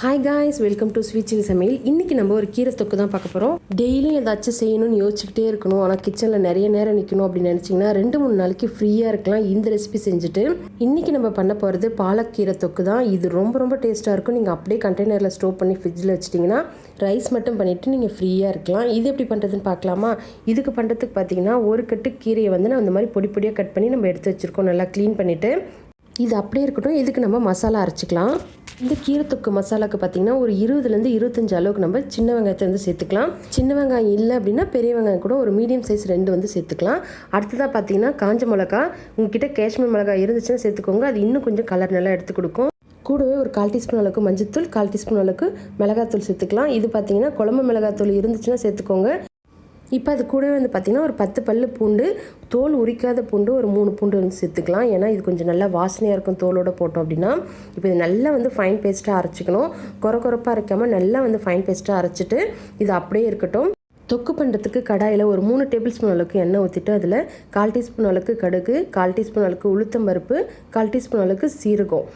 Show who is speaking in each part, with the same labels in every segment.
Speaker 1: Hi guys welcome to sweet சமையல் இன்றைக்கி நம்ம ஒரு கீரை தொக்கு தான் பார்க்க போகிறோம் டெய்லியும் ஏதாச்சும் செய்யணும்னு யோசிச்சுக்கிட்டே இருக்கணும். ஆனால் கிச்சனில் நிறைய நேரம் நிற்கணும் அப்படின்னு நினச்சிங்கன்னா ரெண்டு மூணு நாளைக்கு ஃப்ரீயாக இருக்கலாம். இந்த ரெசிபி செஞ்சுட்டு இன்றைக்கி நம்ம பண்ண போகிறது பாலக்கீரை தொக்கு தான். இது ரொம்ப ரொம்ப டேஸ்ட்டாக இருக்கும். நீங்கள் அப்படியே கண்டெய்னரில் ஸ்டோர் பண்ணி ஃப்ரிட்ஜில் வச்சிட்டிங்கன்னா ரைஸ் மட்டும் பண்ணிவிட்டு நீங்கள் ஃப்ரீயாக இருக்கலாம். இது எப்படி பண்ணுறதுன்னு பார்க்கலாமா? இதுக்கு பண்ணுறதுக்கு பார்த்தீங்கன்னா ஒரு கட்டு கீரையை வந்து நான் இந்த மாதிரி பொடி பொடியாக கட் பண்ணி நம்ம எடுத்து வச்சுருக்கோம். நல்லா க்ளீன் பண்ணிவிட்டு இது அப்படியே இருக்கட்டும். இதுக்கு நம்ம மசாலா அரைச்சிக்கலாம். இந்த கீரை தொக்கு மசாலாக்கு பார்த்தீங்கன்னா ஒரு இருபதுலேருந்து இருபத்தஞ்சு அளவுக்கு நம்ம சின்ன வெங்காயத்தை வந்து சேர்த்துக்கலாம். சின்ன வெங்காயம் இல்லை அப்படின்னா பெரிய வெங்காயம் கூட ஒரு மீடியம் சைஸ் ரெண்டு வந்து சேர்த்துக்கலாம். அடுத்ததாக பார்த்தீங்கன்னா காஞ்ச மிளகா. உங்ககிட்ட காஷ்மீர் மிளகா இருந்துச்சுன்னா சேர்த்துக்கோங்க. அது இன்னும் கொஞ்சம் கலர் நல்லா எடுத்து கொடுக்கும். கூடவே ஒரு கால் டீஸ்பூன் அளவுக்கு மஞ்சத்தூள் கால் டீஸ்பூன் அளவுக்கு மிளகாத்தூள் சேர்த்துக்கலாம். இது பார்த்தீங்கன்னா குழம்பு மிளகாத்தூள் இருந்துச்சுன்னா சேர்த்துக்கோங்க. இப்போ அது கூடவே வந்து பார்த்திங்கன்னா ஒரு பத்து பல்லு பூண்டு தோல் உரிக்காத பூண்டு ஒரு மூணு பூண்டு வந்து சேர்த்துக்கலாம். ஏன்னா இது கொஞ்சம் நல்லா வாசனையாக இருக்கும் தோலோடு போட்டோம் அப்படின்னா. இப்போ இது நல்லா வந்து ஃபைன் பேஸ்ட்டாக அரைச்சிக்கணும். குறை குறைப்பாக அரைக்காமல் நல்லா வந்து ஃபைன் பேஸ்ட்டாக அரைச்சிட்டு இது அப்படியே இருக்கட்டும். தொக்கு பண்ணுறதுக்கு கடாயில் ஒரு மூணு டேபிள் ஸ்பூன் அளவுக்கு எண்ணெய் ஊற்றிட்டு அதில் கால் டீஸ்பூன் அளவுக்கு கடுகு கால் டீஸ்பூன் அளவுக்கு உளுத்தம் பருப்பு கால் டீஸ்பூன் அளவுக்கு சீரகம்.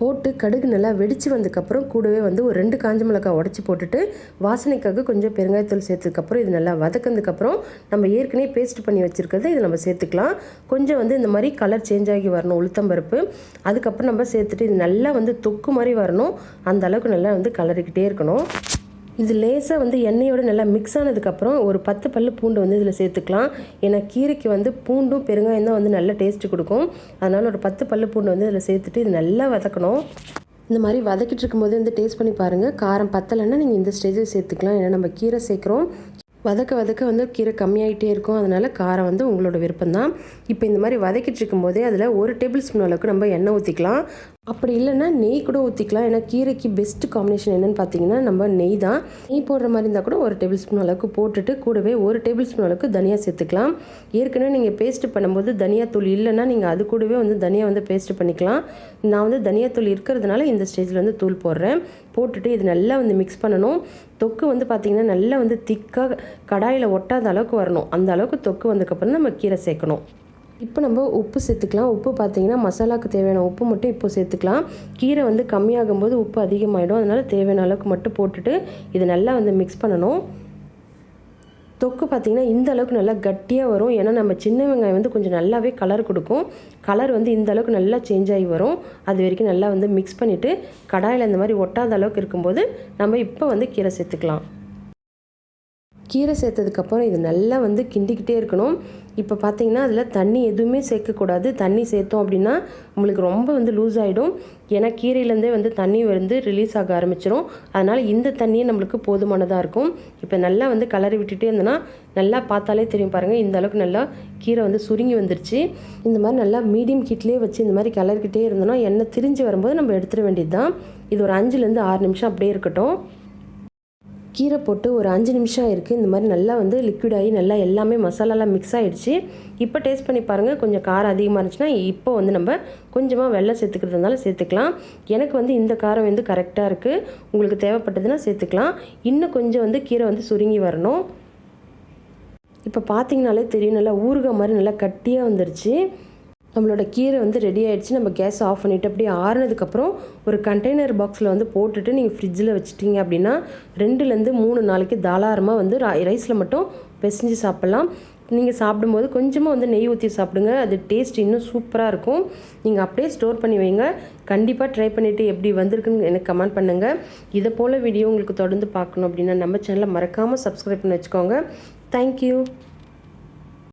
Speaker 1: போட்டு கடுகு நல்லா வெடித்து வந்ததுக்கப்புறம் கூடவே வந்து ஒரு ரெண்டு காஞ்ச மிளகாய் உடச்சி போட்டுட்டு வாசனைக்காக கொஞ்சம் பெருங்காயத்தூள் சேர்த்ததுக்கப்புறம் இது நல்லா வதக்கினதுக்கப்புறம் நம்ம ஏற்கனவே பேஸ்ட் பண்ணி வச்சுருக்கிறத இது நம்ம சேர்த்துக்கலாம். கொஞ்சம் வந்து இந்த மாதிரி கலர் சேஞ்ச் ஆகி வரணும் உளுத்தம்பருப்பு அதுக்கப்புறம் நம்ம சேர்த்துட்டு இது நல்லா வந்து தொக்கு மாதிரி வரணும். அந்த அளவுக்கு நல்லா வந்து கலரிக்கிட்டே இருக்கணும். இது லேசாக வந்து எண்ணெயோடு நல்லா மிக்ஸ் ஆனதுக்கப்புறம் ஒரு பத்து பல்லு பூண்டு வந்து இதில் சேர்த்துக்கலாம். ஏன்னா கீரைக்கு வந்து பூண்டும் பெருங்காயம் தான் வந்து நல்ல டேஸ்ட்டு கொடுக்கும். அதனால் ஒரு பத்து பல்லு பூண்டு வந்து இதில் சேர்த்துட்டு இது நல்லா வதக்கணும். இந்த மாதிரி வதக்கிட்டு இருக்கும்போது வந்து டேஸ்ட் பண்ணி பாருங்கள் காரம் பத்தலைன்னா நீங்கள் இந்த ஸ்டேஜில் சேர்த்துக்கலாம். ஏன்னா நம்ம கீரை சேர்க்குறோம். வதக்க வதக்க வந்து கீரை கம்மியாகிட்டே இருக்கும். அதனால் காரம் வந்து உங்களோட விருப்பம் தான் இப்போ இந்த மாதிரி வதக்கிட்டு இருக்கும்போதே அதில் ஒரு டேபிள் ஸ்பூன் அளவுக்கு நம்ம எண்ணெய் ஊற்றிக்கலாம் அப்படி இல்லைன்னா நெய் கூட ஊற்றிக்கலாம் ஏன்னா கீரைக்கு பெஸ்ட் காம்பினேஷன் என்னென்னு பார்த்தீங்கன்னா நம்ம நெய் தான். நெய் போடுற மாதிரி இருந்தால் கூட ஒரு டேபிள் ஸ்பூன் அளவுக்கு போட்டுட்டு கூடவே ஒரு டேபிள் ஸ்பூன் அளவுக்கு தனியாக சேர்த்துக்கலாம். ஏற்கனவே நீங்கள் பேஸ்ட்டு பண்ணும்போது தனியாத்தூள் இல்லைன்னா நீங்கள் அது கூடவே வந்து தனியாக வந்து பேஸ்ட்டு பண்ணிக்கலாம். நான் வந்து தனியாத்தூள் இருக்கிறதுனால இந்த ஸ்டேஜில் வந்து தூள் போடுறேன். போட்டுட்டு இது நல்லா வந்து மிக்ஸ் பண்ணணும். தொக்கு வந்து பார்த்திங்கன்னா நல்லா வந்து திக்காக கடாயில் ஒட்டாத அளவுக்கு வரணும். அந்த அளவுக்கு தொக்கு வந்ததுக்கப்புறம் நம்ம கீரை சேர்க்கணும். இப்போ நம்ம உப்பு சேர்த்துக்கலாம். உப்பு பார்த்தீங்கன்னா மசாலாவுக்கு தேவையான உப்பு மட்டும் இப்போ சேர்த்துக்கலாம். கீரை வந்து கம்மியாகும்போது உப்பு அதிகமாகிடும் அதனால் தேவையான அளவுக்கு மட்டும் போட்டுட்டு இது நல்லா வந்து மிக்ஸ் பண்ணணும். தொக்கு பார்த்திங்கன்னா இந்த அளவுக்கு நல்லா கட்டியாக வரும். ஏன்னா நம்ம சின்ன வெங்காயம் வந்து கொஞ்சம் நல்லாவே கலர் கொடுக்கும். கலர் வந்து இந்த அளவுக்கு நல்லா சேஞ்ச் ஆகி வரும். அது வரைக்கும் நல்லா வந்து மிக்ஸ் பண்ணிவிட்டு கடாயில் இந்த மாதிரி ஒட்டாத அளவுக்கு இருக்கும்போது நம்ம இப்போ வந்து கீரை சேர்த்துக்கலாம். கீரை சேர்த்ததுக்கப்புறம் இது நல்லா வந்து கிண்டிக்கிட்டே இருக்கணும். இப்போ பார்த்தீங்கன்னா அதில் தண்ணி எதுவுமே சேர்க்கக்கூடாது. தண்ணி சேர்த்தோம் அப்படின்னா உங்களுக்கு ரொம்ப வந்து லூஸ் ஆகிடும் ஏன்னா கீரையிலேருந்தே வந்து தண்ணி வந்து ரிலீஸ் ஆக ஆரம்பிச்சிடும் அதனால் இந்த தண்ணியே நம்மளுக்கு போதுமானதாக இருக்கும். இப்போ நல்லா வந்து கலரி விட்டுட்டே இருந்தோன்னா நல்லா பார்த்தாலே தெரியும் பாருங்கள் இந்த அளவுக்கு நல்லா கீரை வந்து சுருங்கி வந்துருச்சு. இந்த மாதிரி நல்லா மீடியம் ஹீட்லேயே வச்சு இந்த மாதிரி கலரிக்கிட்டே இருந்தோன்னா எண்ணெய் திரிஞ்சு வரும்போது நம்ம எடுத்துட வேண்டியது தான் இது ஒரு அஞ்சுலேருந்து ஆறு நிமிஷம் அப்படியே இருக்கட்டும். கீரை போட்டு ஒரு அஞ்சு நிமிஷம் இருக்குது இந்த மாதிரி நல்லா வந்து லிக்விட் ஆகி நல்லா எல்லாமே மசாலாலாம் மிக்ஸ் ஆகிடுச்சு இப்போ டேஸ்ட் பண்ணி பாருங்கள் கொஞ்சம் காரம் அதிகமாக இருந்துச்சுன்னா இப்போ வந்து நம்ம கொஞ்சமாக வெள்ளம் சேர்த்துக்கிறதுனால சேர்த்துக்கலாம். எனக்கு வந்து இந்த காரம் வந்து கரெக்டாக இருக்குது உங்களுக்கு தேவைப்பட்டதுன்னா சேர்த்துக்கலாம். இன்னும் கொஞ்சம் வந்து கீரை வந்து சுருங்கி வரணும். இப்போ பார்த்தீங்கனாலே தெரியும். நல்லா ஊறுகாய் மாதிரி நல்லா கட்டியாக வந்துருச்சு. நம்மளோட கீரை வந்து ரெடி ஆகிடுச்சு நம்ம கேஸ் ஆஃப் பண்ணிவிட்டு அப்படியே ஆறுனதுக்கப்புறம் ஒரு கண்டெய்னர் பாக்ஸில் வந்து போட்டுட்டு நீங்கள் ஃப்ரிட்ஜில் வச்சுட்டிங்க அப்படின்னா ரெண்டுலேருந்து மூணு நாளைக்கு தாராளமாக வந்து ரைஸில் மட்டும் பிசைஞ்சு சாப்பிட்லாம். நீங்கள் சாப்பிடும்போது கொஞ்சமாக வந்து நெய் ஊற்றி சாப்பிடுங்க. அது டேஸ்ட் இன்னும் சூப்பராக இருக்கும். நீங்கள் அப்படியே ஸ்டோர் பண்ணி வைங்க. கண்டிப்பாக ட்ரை பண்ணிவிட்டு எப்படி வந்திருக்குன்னு எனக்கு கமெண்ட் பண்ணுங்கள் இதை போல் வீடியோ உங்களுக்கு தொடர்ந்து பார்க்கணும் அப்படின்னா நம்ம சேனலை மறக்காமல் சப்ஸ்கிரைப் பண்ணி வச்சுக்கோங்க. தேங்க்யூ